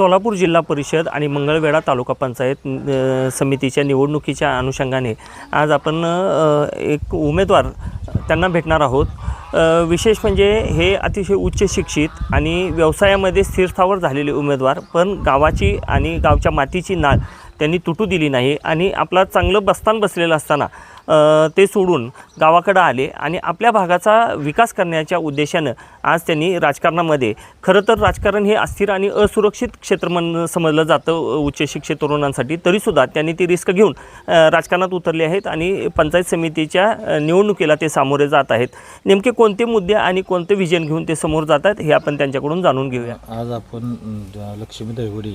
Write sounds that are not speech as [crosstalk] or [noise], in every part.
सोलापूर जिल्हा परिषद आणि मंगळवेढा तालुका पंचायत समितीच्या निवडणुकीच्या अनुषंगाने आज आपण एक उमेदवार त्यांना भेटणार आहोत. विशेष म्हणजे हे अतिशय उच्च शिक्षित आणि व्यवसायामध्ये स्थिरस्थावर झालेले उमेदवार पण गावाची आणि गावच्या मातीची नाळ त्यांनी तुटू दिली नाही आणि आपला चांगलं बस्तान बसलेलं असताना ते सोडून गावाकडं आले आणि आपल्या भागाचा विकास करण्याच्या उद्देशानं आज त्यांनी राजकारणामध्ये खरं तर राजकारण हे अस्थिर आणि असुरक्षित क्षेत्र म्हण समजलं जातं उच्च शिक्षित तरुणांसाठी तरीसुद्धा त्यांनी ती रिस्क घेऊन राजकारणात उतरले आहेत आणि पंचायत समितीच्या निवडणुकीला ते सामोरे जात आहेत. नेमके कोणते मुद्दे आणि कोणते विजन घेऊन ते समोर जात आहेत हे आपण त्यांच्याकडून जाणून घेऊया. आज आपण लक्ष्मी दैवडी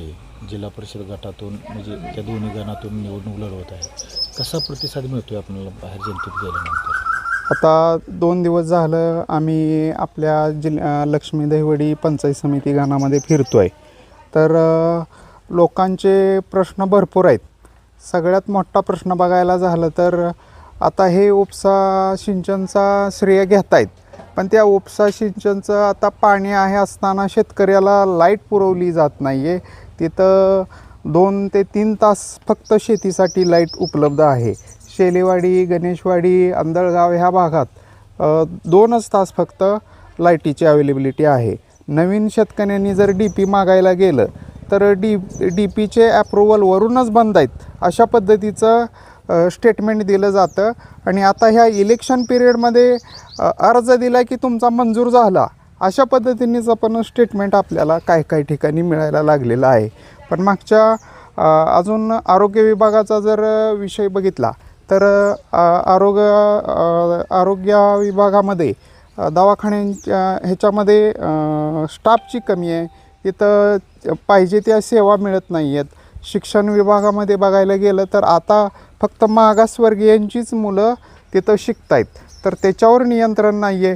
जिल्हा परिषद गटातून म्हणजे त्या दोन्ही गणातून निवडणूक लढवत आहे. कसा प्रतिसाद मिळतोय आपल्याला बाहेर जनतेत गेल्यानंतर? आता दोन दिवस झालं आम्ही आपल्या जिल्हा लक्ष्मी दहिवडी पंचायत समिती गाणामध्ये फिरतो आहे तर लोकांचे प्रश्न भरपूर आहेत. सगळ्यात मोठा प्रश्न बघायला झालं तर आता हे उपसा सिंचनचा श्रेय घेत आहेत पण त्या उपसा सिंचनचं आता पाणी आहे असताना शेतकऱ्याला लाइट पुरवली जात नाही आहे तिथं दोन ते तीन तास फक्त शेतीसाठी लाइट उपलब्ध आहे. शेलेवाडी गणेशवाडी आंधळगाव ह्या भागात दोनच तास फक्त लाईटीची अवेलेबिलिटी आहे. नवीन शेतकऱ्यांनी जर डी पी मागायला गेलं तर डी डी पीचे ॲप्रुव्हलवरूनच बंद आहेत. अशा पद्धतीचं स्टेटमेंट दिलं जातं. आणि आता ह्या इलेक्शन पिरियडमध्ये अर्ज दिला की तुमचा मंजूर झाला. अशा पद्धतीनेच आपण स्टेटमेंट आपल्याला काय काय ठिकाणी मिळायला लागलेलं आहे. पण मागच्या अजून आरोग्य विभागाचा जर विषय बघितला तर आरोग्य आरोग्य विभागामध्ये दवाखान्यांच्या ह्याच्यामध्ये स्टाफची कमी आहे. तिथं पाहिजे त्या सेवा मिळत नाही आहेत शिक्षण विभागामध्ये बघायला गेलं तर आता फक्त मागासवर्गीयांचीच मुलं तिथं शिकत आहेत तर त्याच्यावर नियंत्रण नाही आहे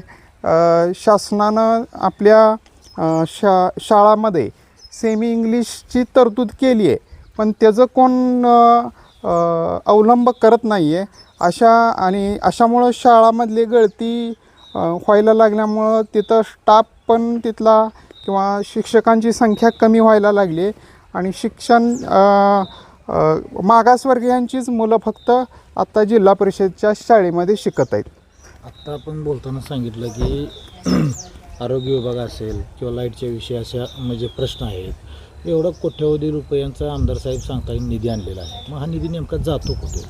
शासनानं आपल्या शा शाळामध्ये सेमी इंग्लिशची तरतूद केली आहे. पण त्याचं कोण अवलंब करत नाही आहे अशा आणि अशामुळं शाळामधली गळती व्हायला लागल्यामुळं तिथं स्टाफ पण तिथला किंवा शिक्षकांची संख्या कमी व्हायला लागली आहे. आणि शिक्षण मागासवर्गीयांचीच मुलं फक्त आत्ता जिल्हा परिषदच्या शाळेमध्ये शिकत आहेत. आत्ता आपण बोलताना सांगितलं की [clears throat] आरोग्य विभाग असेल किंवा लाईटच्या विषयी अशा म्हणजे प्रश्न आहेत. एवढा कोट्यवधी रुपयांचा आमदार साहेब सांगता निधी आणलेला आहे. मग हा निधी नेमका जातो कुठे?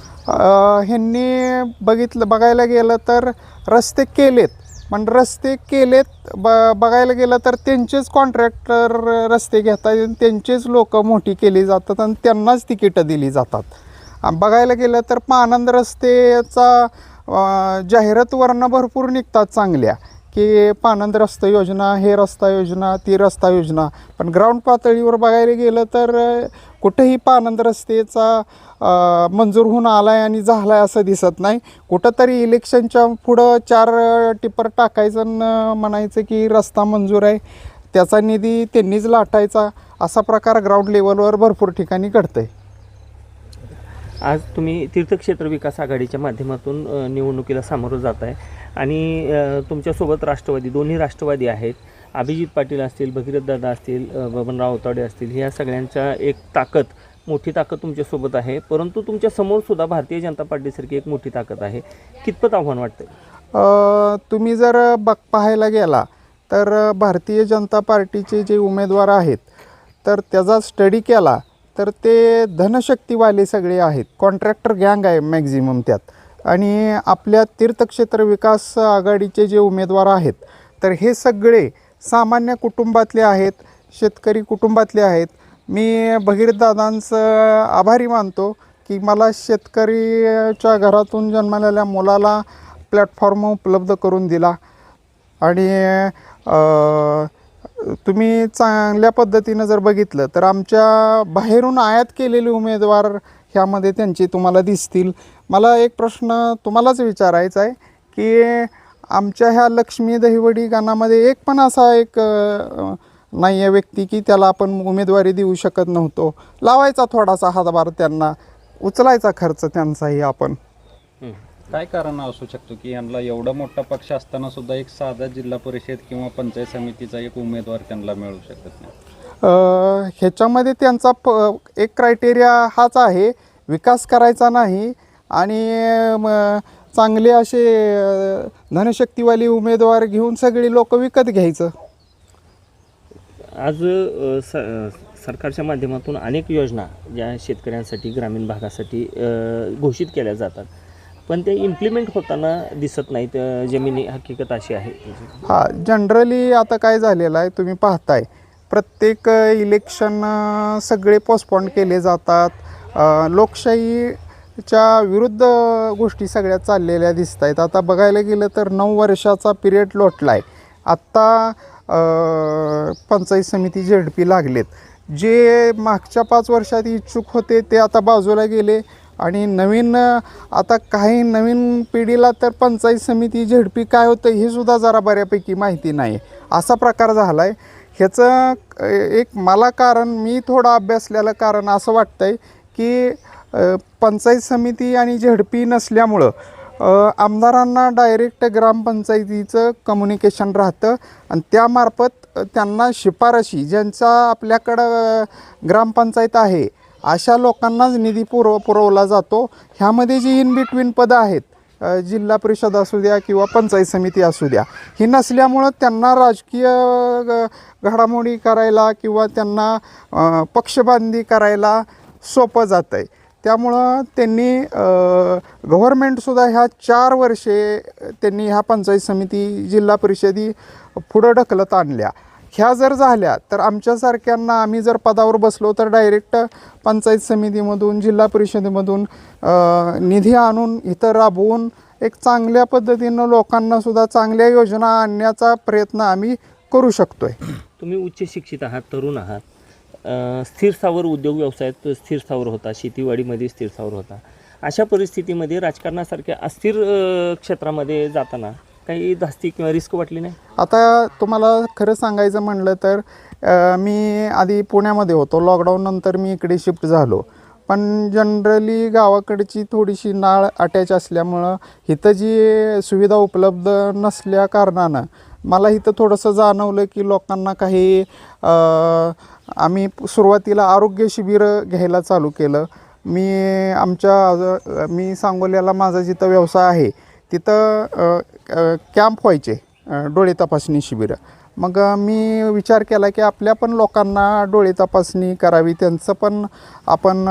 ह्यांनी बघितलं बघायला गेलं तर रस्ते केलेत. पण रस्ते केलेत ब बघायला गेलं तर त्यांचेच कॉन्ट्रॅक्टर रस्ते घेतात त्यांचेच लोक मोठी केली जातात आणि त्यांनाच तिकीटं दिली जातात. बघायला गेलं तर पानंद रस्तेचा अ, जाहिरातवरनं भरपूर निघतात चांगल्या की पानंद रस्ता योजना हे रस्ता योजना ती रस्ता योजना. पण ग्राउंड पातळीवर बघायला गेलं तर कुठेही पानंद रस्तेचा मंजूर होऊन आला आहे आणि झाला आहे असं दिसत नाही. कुठंतरी इलेक्शनच्या पुढं चार टिपर टाकायचं आणि म्हणायचं की रस्ता मंजूर आहे. त्याचा निधी त्यांनीच लाटायचा. असा प्रकार ग्राउंड लेवलवर भरपूर ठिकाणी घडतं आहे आज तुम्ही तीर्थक्षेत्र विकास आघाडीच्या माध्यमातून निवडणुकीला सामोरं जात आहे आणि तुमच्यासोबत राष्ट्रवादी दोन्ही राष्ट्रवादी आहेत. अभिजित पाटील असतील भगीरथदादा असतील बबनराव अवताडे असतील ह्या सगळ्यांच्या एक ताकद मोठी ताकद तुमच्यासोबत आहे. परंतु तुमच्यासमोर सुद्धा भारतीय जनता पार्टीसारखी एक मोठी ताकद आहे. कितपत आव्हान वाटतं तुम्ही जर बघ पाहायला गेला तर भारतीय जनता पार्टीचे जे उमेदवार आहेत तर त्याचा स्टडी केला तर ते धनशक्तीवाले सगळे आहेत. कॉन्ट्रॅक्टर गँग आहे मॅक्झिमम त्यात. आणि आपल्या तीर्थक्षेत्र विकास आघाडीचे जे उमेदवार आहेत तर हे सगळे सामान्य कुटुंबातले आहेत शेतकरी कुटुंबातले आहेत. मी भगीरदादांचं आभारी मानतो की मला शेतकरीच्या घरातून जन्मलेल्या मुलाला प्लॅटफॉर्म उपलब्ध करून दिला. आणि तुम्ही चांगल्या पद्धतीनं जर बघितलं तर आमच्या बाहेरून आयात केलेले उमेदवार ह्यामध्ये त्यांचे तुम्हाला दिसतील. मला एक प्रश्न तुम्हालाच विचारायचा आहे की आमच्या ह्या लक्ष्मी दहिवडी गाणामध्ये एक पण असा एक नाही आहे व्यक्ती की त्याला आपण उमेदवारी देऊ शकत नव्हतो. लावायचा थोडासा हातभार त्यांना उचलायचा खर्च त्यांचाही आपण. काय कारण असू शकतो की यांना एवढा मोठा पक्ष असताना सुद्धा एक साधा जिल्हा परिषद किंवा पंचायत समितीचा एक उमेदवार त्यांना मिळू शकत नाही? अ, ह्याच्यामध्ये त्यांचा प एक क्रायटेरिया हाच आहे विकास करायचा नाही आणि म, चांगले असे धनशक्तीवाली उमेदवार घेऊन सगळी लोक विकत घ्यायचं. आज सरकारच्या माध्यमातून अनेक योजना ज्या शेतकऱ्यांसाठी ग्रामीण भागासाठी घोषित केल्या जातात. पण ते इम्प्लिमेंट होताना दिसत नाहीत जमिनी हकीकत अशी आहे. हा जनरली आता काय झालेलं आहे तुम्ही पाहताय. प्रत्येक इलेक्शन सगळे पोस्टपॉन्ड केले जातात. लोकशाहीच्या विरुद्ध गोष्टी सगळ्या चाललेल्या दिसत आहेत आता बघायला गेलं तर नऊ वर्षाचा पिरियड लोटला आहे आत्ता पंचायत समिती झेडपी लागलेत. जे मागच्या पाच वर्षात इच्छुक होते ते आता बाजूला गेले. आणि नवीन आता काही नवीन पिढीला तर पंचायत समिती झेडपी काय होतं हे सुद्धा जरा बऱ्यापैकी माहिती नाही. असा प्रकार झाला आहे ह्याचं एक मला कारण मी थोडं अभ्यासलेलं कारण असं वाटतं आहे की पंचायत समिती आणि झेडपी नसल्यामुळं आमदारांना डायरेक्ट ग्रामपंचायतीचं कम्युनिकेशन राहतं आणि त्यामार्फत त्यांना शिफारशी ज्यांचा आपल्याकडं ग्रामपंचायत आहे अशा लोकांनाच निधी पुरव पुरवला जातो. ह्यामध्ये जी इन बिटवीन पदं आहेत जिल्हा परिषद असू द्या किंवा पंचायत समिती असू द्या ही नसल्यामुळं त्यांना राजकीय ग- घडामोडी करायला किंवा त्यांना पक्षबांधी करायला सोपं जातं आहे त्यामुळं त्यांनी गव्हर्मेंटसुद्धा ह्या चार वर्षे त्यांनी ह्या पंचायत समिती जिल्हा परिषदी पुढं ढकलत आणल्या. ह्या जर झाल्या तर आमच्यासारख्यांना आम्ही जर पदावर बसलो तर डायरेक्ट पंचायत समितीमधून जिल्हा परिषदेमधून निधी आणून इथं राबवून एक चांगल्या पद्धतीनं लोकांनासुद्धा चांगल्या योजना आणण्याचा प्रयत्न आम्ही करू शकतो आहे तुम्ही उच्च शिक्षित आहात तरुण आहात. स्थिर स्थावर उद्योग व्यवसायात स्थिर स्थावर होता शेतीवाडीमध्ये स्थिर स्थावर होता. अशा परिस्थितीमध्ये राजकारणासारख्या अस्थिर क्षेत्रामध्ये जाताना काही धास्ती किंवा रिस्क वाटली नाही? आता तुम्हाला खरं सांगायचं म्हणलं तर अ, मी आधी पुण्यामध्ये होतो. लॉकडाऊन नंतर मी इकडे शिफ्ट झालो. पण जनरली गावाकडची थोडीशी नाळ अटॅच असल्यामुळं इथं जी सुविधा उपलब्ध नसल्या कारणानं मला इथं थोडंसं जाणवलं की लोकांना काही अ, आम्ही सुरुवातीला आरोग्य शिबिरं घ्यायला चालू केलं. मी आमच्या मी सांगोल्याला माझा जिथं व्यवसाय आहे तिथं कॅम्प व्हायचे डोळे तपासणी शिबिरं. मग मी विचार केला की आपल्या पण लोकांना डोळे तपासणी करावी त्यांचं पण आपण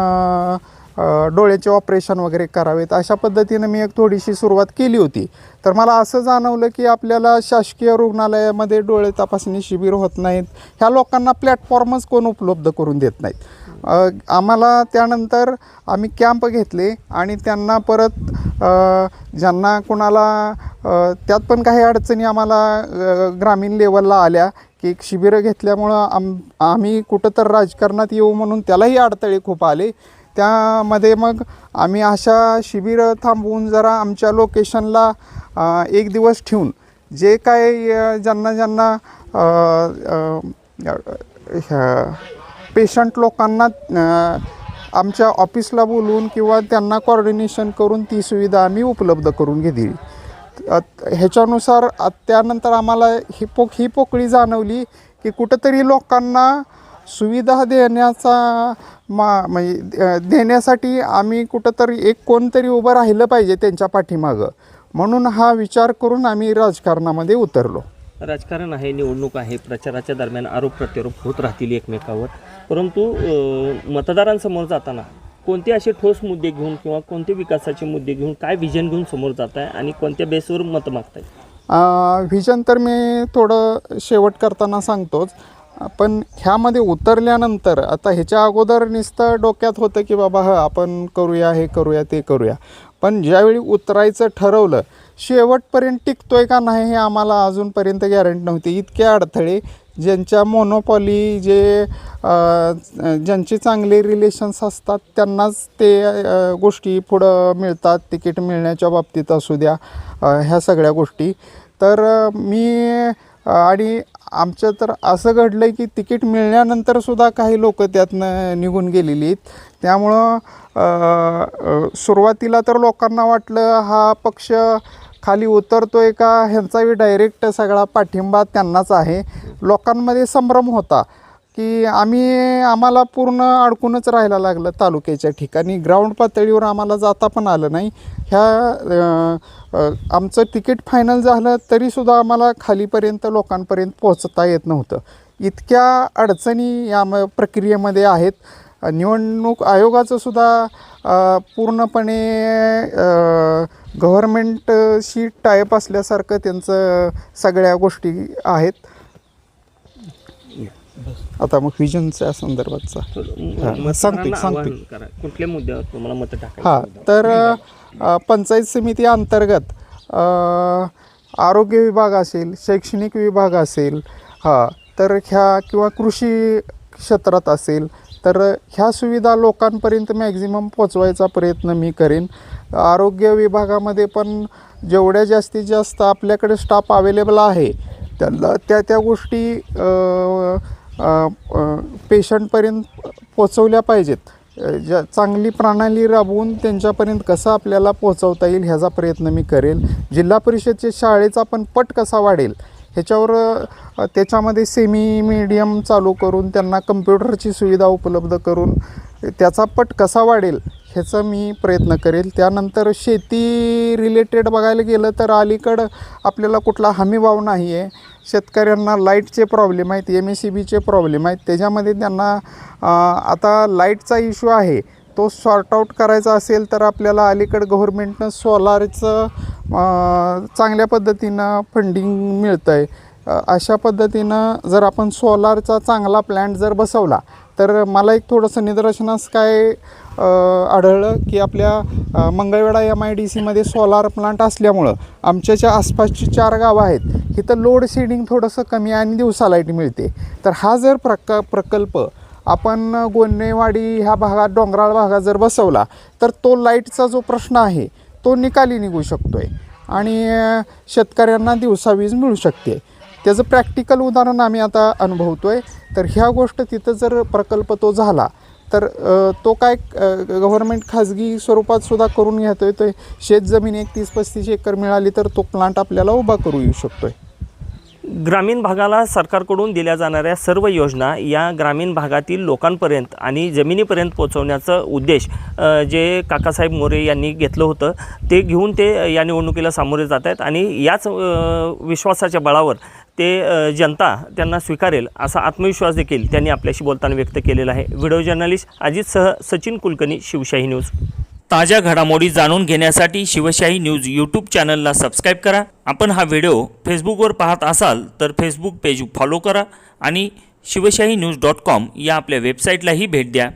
डोळ्याचे ऑपरेशन वगैरे करावेत. अशा पद्धतीनं मी एक थोडीशी सुरुवात केली होती. तर मला असं जाणवलं की आपल्याला शासकीय रुग्णालयामध्ये डोळे तपासणी शिबिर होत नाहीत. ह्या लोकांना प्लॅटफॉर्मच कोण उपलब्ध करून देत नाहीत. आम्हाला त्यानंतर आम्ही कॅम्प घेतले आणि त्यांना परत ज्यांना कोणाला त्यात पण काही अडचणी आम्हाला ग्रामीण लेवलला आल्या की शिबिरं घेतल्यामुळं आम आम्ही कुठं तर राजकारणात येऊ म्हणून त्यालाही अडथळे खूप आले. त्यामध्ये मग आम्ही अशा शिबिरं थांबवून जरा आमच्या लोकेशनला एक दिवस ठेवून जे काय ज्यांना ज्यांना ह्या पेशंट लोकांना आमच्या ऑफिसला बोलवून किंवा त्यांना कॉर्डिनेशन करून ती सुविधा आम्ही उपलब्ध करून घेतली. ह्याच्यानुसार त्यानंतर आम्हाला ही पोक ही पोकळी जाणवली की कुठंतरी लोकांना सुविधा देण्याचा मा म्हणजे देण्यासाठी आम्ही कुठंतरी एक कोणतरी उभं राहिलं पाहिजे त्यांच्या पाठीमागं. म्हणून हा विचार करून आम्ही राजकारणामध्ये उतरलो. राजकारण आहे निवडणूक आहे प्रचाराच्या दरम्यान आरोप प्रत्यारोप होत राहतील एकमेकावर. परंतु मतदारांसमोर जाताना कोणते असे ठोस मुद्दे घेऊन किंवा कोणते विकासाचे मुद्दे घेऊन काय विजन घेऊन समोर जात आहे आणि कोणत्या बेसवर मतं मागताय? व्हिजन तर मी थोडं शेवट करताना सांगतोच. पण ह्यामध्ये उतरल्यानंतर आता ह्याच्या अगोदर नुसतं डोक्यात होतं की बाबा ह आपण करूया हे करूया ते करूया. पण ज्यावेळी उतरायचं ठरवलं शेवटपर्यंत टिकतोय का नाही हे आम्हाला अजूनपर्यंत गॅरंटी नव्हती. इतके अडथळे ज्यांच्या मोनोपॉली जे ज्यांचे चांगले रिलेशन्स असतात त्यांनाच ते गोष्टी पुढं मिळतात तिकीट मिळण्याच्या बाबतीत असू द्या ह्या सगळ्या गोष्टी. तर मी आणि आमचं तर असं घडलं आहे की तिकीट मिळल्यानंतर सुद्धा काही लोक त्यातनं निघून गेलेली आहेत. त्यामुळं सुरुवातीला तर लोकांना वाटलं हा पक्ष खाली उतरतोय का ह्यांचाही डायरेक्ट सगळा पाठिंबा त्यांनाच आहे. लोकांमध्ये संभ्रम होता. की आम्ही आम्हाला पूर्ण अडकूनच राहायला लागलं तालुक्याच्या ठिकाणी. ग्राउंड पातळीवर आम्हाला जाता पण आलं नाही. ह्या आमचं तिकीट फायनल झालं तरीसुद्धा आम्हाला खालीपर्यंत लोकांपर्यंत पोहोचता येत नव्हतं. इतक्या अडचणी या म- प्रक्रियेमध्ये आहेत. निवडणूक आयोगाचंसुद्धा पूर्णपणे गव्हर्मेंटशी टायप असल्यासारखं त्यांचं सगळ्या गोष्टी आहेत. आता मग व्हिजनच्या संदर्भातचा मतदारांना सांगते- सांगते. करा. कुठल्या मुद्द्यावर तुम्हाला मतं टाकायची हां तर अ, पंचायत समिती अंतर्गत अ, आरोग्य विभाग असेल शैक्षणिक विभाग असेल हां तर ह्या किंवा कृषी क्षेत्रात असेल तर ह्या सुविधा लोकांपर्यंत मॅक्झिमम पोचवायचा प्रयत्न मी करेन आरोग्य विभागामध्ये पण जेवढ्या जास्तीत जास्त आपल्याकडे स्टाफ अवेलेबल आहे त्यांना त्या त्या गोष्टी पेशंटपर्यंत पोचवल्या पाहिजेत. ज्या चांगली प्रणाली राबवून त्यांच्यापर्यंत कसं आपल्याला पोहोचवता येईल ह्याचा प्रयत्न मी करेल. जिल्हा परिषदच्या शाळेचा पण पट कसा वाढेल ह्याच्यावर त्याच्यामध्ये सेमी मीडियम चालू करून त्यांना कम्प्युटरची सुविधा उपलब्ध करून त्याचा पट कसा वाढेल ह्याचा मी प्रयत्न करेल. त्यानंतर शेती रिलेटेड बघायला गेलं तर अलीकडं आपल्याला कुठला हमीभाव नाही आहे शेतकऱ्यांना लाईटचे प्रॉब्लेम आहेत एम एस सी बीचे प्रॉब्लेम आहेत. त्याच्यामध्ये त्यांना आता लाईटचा इश्यू आहे. तो सॉर्ट आऊट करायचा असेल तर आपल्याला अलीकडं गव्हर्मेंटनं सोलारचं चांगल्या पद्धतीनं फंडिंग मिळतं आहे अशा पद्धतीनं जर आपण सोलारचा चांगला प्लॅन्ट जर बसवला तर मला एक थोडंसं निदर्शनास काय आढळलं की आपल्या Mangalwedha Mangalwedha M I D सीमध्ये सोलार प्लांट असल्यामुळं आमच्या ज्या आसपासची चार गावं आहेत इथं लोड शेडिंग थोडंसं कमी आणि दिवसा लाइट मिळते. तर हा जर प्रक प्रकल्प आपण गोन्नेवाडी ह्या भागात डोंगराळ भागात जर बसवला तर तो लाईटचा जो प्रश्न आहे तो निकाली निघू शकतो आहे आणि शेतकऱ्यांना दिवसा वीज मिळू शकते. त्याचं प्रॅक्टिकल उदाहरण आम्ही आता अनुभवतो आहे तर ह्या गोष्ट तिथं जर प्रकल्प तो झाला तर तो काय गव्हर्मेंट खाजगी स्वरूपात सुद्धा करून घेतो आहे तर शेतजमीन एक तीस पस्तीस एकर मिळाली तर तो प्लांट आपल्याला उभा करू येऊ शकतो आहे ग्रामीण भागाला सरकारकडून दिल्या जाणाऱ्या सर्व योजना या ग्रामीण भागातील लोकांपर्यंत आणि जमिनीपर्यंत पोहोचवण्याचं उद्देश जे काकासाहेब मोरे यांनी घेतलं होतं ते घेऊन ते या निवडणुकीला सामोरे जात आहेत आणि याच विश्वासाच्या बळावर ते जनता त्यांना स्वीकारेल असा आत्मविश्वास देखील त्यांनी आपल्याशी बोलताना व्यक्त केलेला आहे. व्हिडिओ जर्नलिस्ट अजितसह सचिन कुलकर्णी शिवशाही न्यूज. ताज्या घडामोडी जाणून घेण्यासाठी शिवशाही न्यूज यूट्यूब चॅनलला सबस्क्राईब करा. आपण हा व्हिडिओ फेसबुकवर पाहत असाल तर फेसबुक पेज फॉलो करा आणि शिवशाही न्यूज डॉट कॉम या आपल्या वेबसाईटलाही भेट द्या.